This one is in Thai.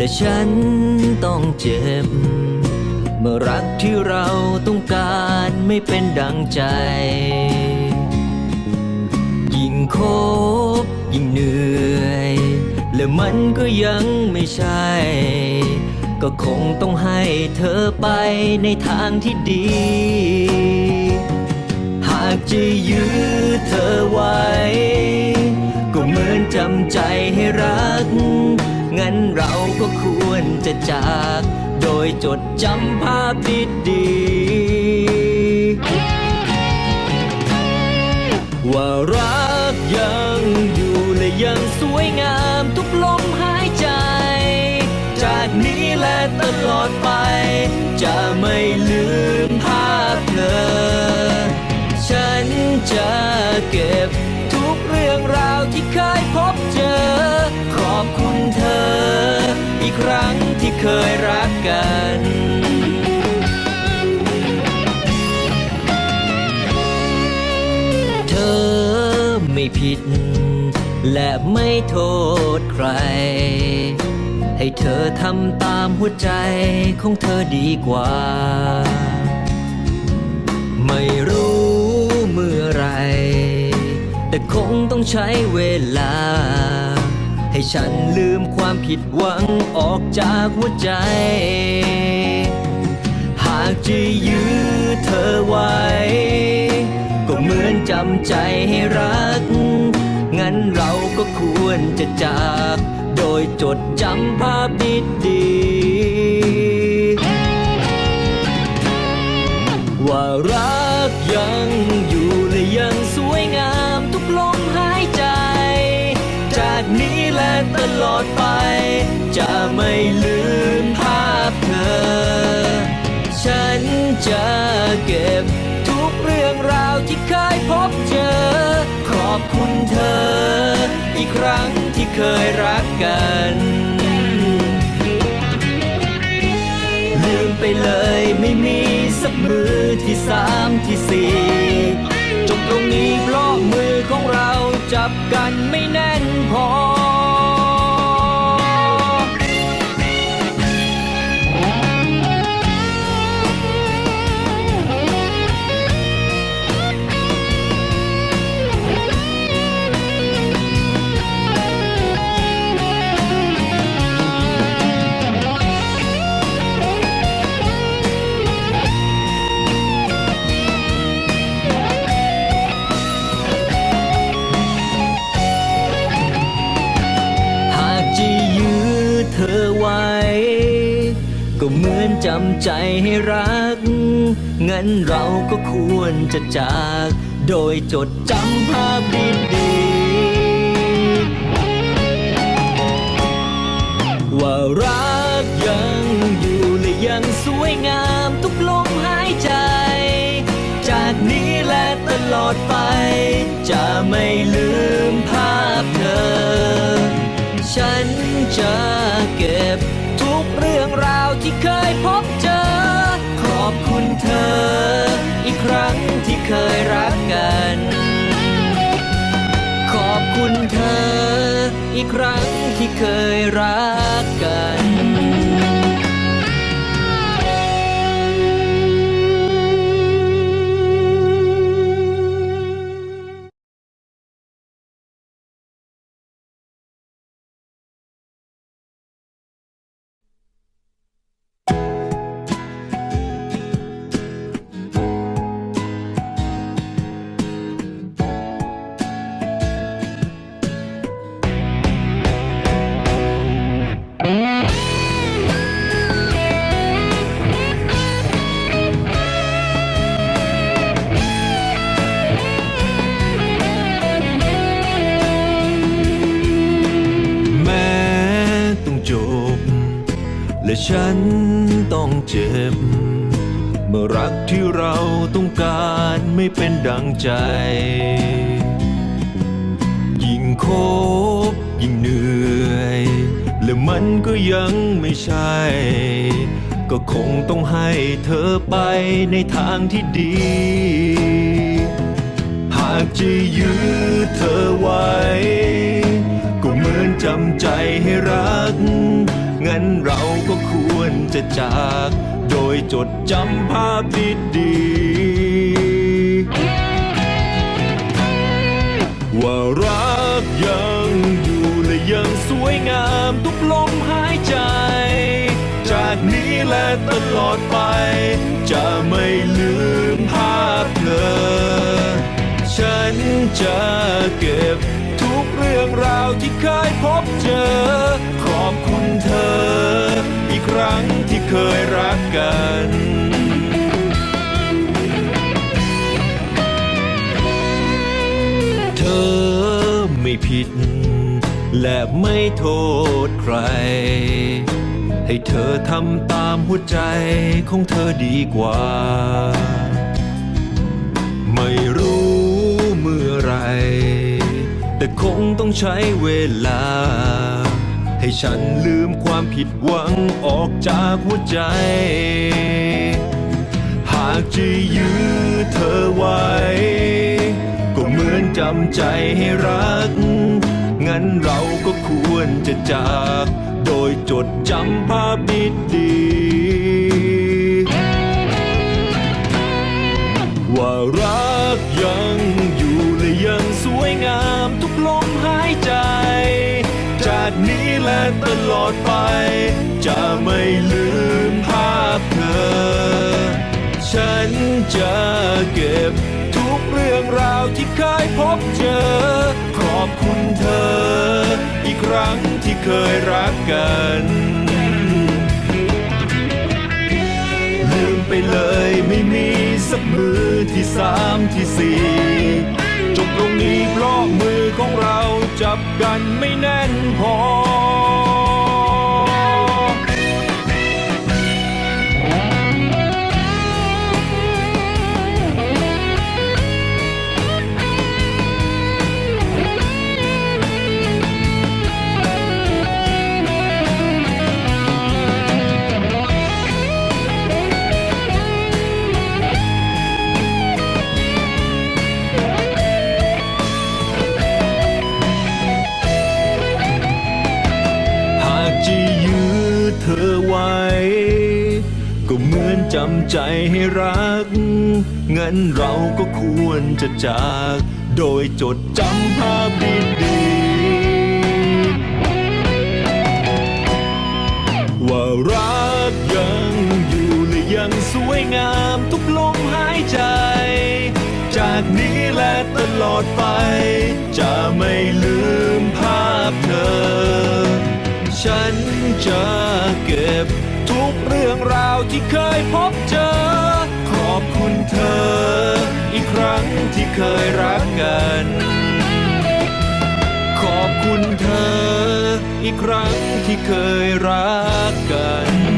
และฉันต้องเจ็บ เมื่อรักที่เราต้องการไม่เป็นดังใจ ยิ่งคบยิ่งเหนื่อย และมันก็ยังไม่ใช่ ก็คงต้องให้เธอไปในทางที่ดี หากจะยื้อเธอไว้ ก็เหมือนจำใจให้รัก งั้นเราก็ควรจะจาก โดยจดจำภาพดีๆว่ารักยังอยู่และยังสวยงามทุกลมหายใจ จากนี้และตลอดไป จะไม่ลืมภาพเธอ ฉันจะเก็บทุกเรื่องราวที่เคยพบเจอ ครั้งที่เคยรักกันเธอไม่ผิด และไม่โทษใคร ให้เธอทำตามหัวใจของเธอดีกว่า ไม่รู้เมื่อไร แต่คงต้องใช้เวลา ให้ฉันลืม ความผิดหวังออกจากหัวใจ หากจะยื้อเธอไว้ ก็เหมือนจำใจให้รัก งั้นเราก็ควรจะจาก โดยจดจำภาพดีๆว่ารัก ตลอดไป จะไม่ลืมภาพเธอ ฉันจะเก็บทุกเรื่องราวที่เคยพบเจอ ขอบคุณเธอ อีกครั้งที่เคยรักกัน ลืมไปเลยไม่มีสักมือที่สามที่สี่จบตรงนี้เพราะมือของเราจับกันไม่แน่น จำใจให้รัก งั้นเราก็ควรจะจาก โดยจดจำภาพดีๆ ว่ารักยังอยู่และยังสวยงามทุกลมหายใจ จากนี้และตลอดไป จะไม่ลืมภาพเธอ ฉันจะเก็บ เคยรักกัน ขอบคุณเธอ อีกครั้งที่เคยรักกัน และฉันต้องเจ็บ เมื่อรักที่เราต้องการไม่เป็นดังใจ ยิ่งคบยิ่งเหนื่อย และมันก็ยังไม่ใช่ ก็คงต้องให้เธอไปในทางที่ดี หากจะยื้อเธอไว้ ก็เหมือนจำใจให้รัก งั้นเราก็ควรจะจาก โดยจดจำภาพดีๆว่ารักยังอยู่และยังสวยงามทุกลมหายใจ จากนี้และตลอดไป จะไม่ลืมภาพเธอ ฉันจะ รื่องราวที่เคยพบเจอ ขอบคุณเธอ อีกครั้งที่เคยรักกันเธอไม่ผิด และไม่โทษใคร ให้เธอทำตามหัวใจของเธอดีกว่า ไม่รู้เมื่อไร คงต้องใช้เวลา ให้ฉันลืมความผิดหวังออกจากหัวใจ หากจะยื้อเธอไว้ ก็เหมือนจำใจให้รัก งั้นเราก็ควรจะจาก โดยจดจำภาพดีๆว่ารักยัง อยู่และยังสวยงามทุกลมหายใจ จากนี้และตลอดไป จะไม่ลืมภาพเธอ ฉันจะเก็บทุกเรื่องราวที่เคยพบเจอ ขอบคุณเธอ อีกครั้งที่เคยรักกันลืมไปเลยไม่มีสักมือที่สามที่สี่ จบตรงนี้เพราะมือของเราจับกันไม่แน่นพอ จำใจให้รัก งั้นเราก็ควรจะจาก โดยจดจำภาพดีๆ ว่ารักยังอยู่และยังสวยงามทุกลมหายใจ จากนี้และตลอดไป จะไม่ลืมภาพเธอ ฉันจะเก็บ ทุกเรื่องราวที่เคยพบเจอ ขอบคุณเธอ อีกครั้งที่เคยรักกัน ขอบคุณเธอ อีกครั้งที่เคยรักกัน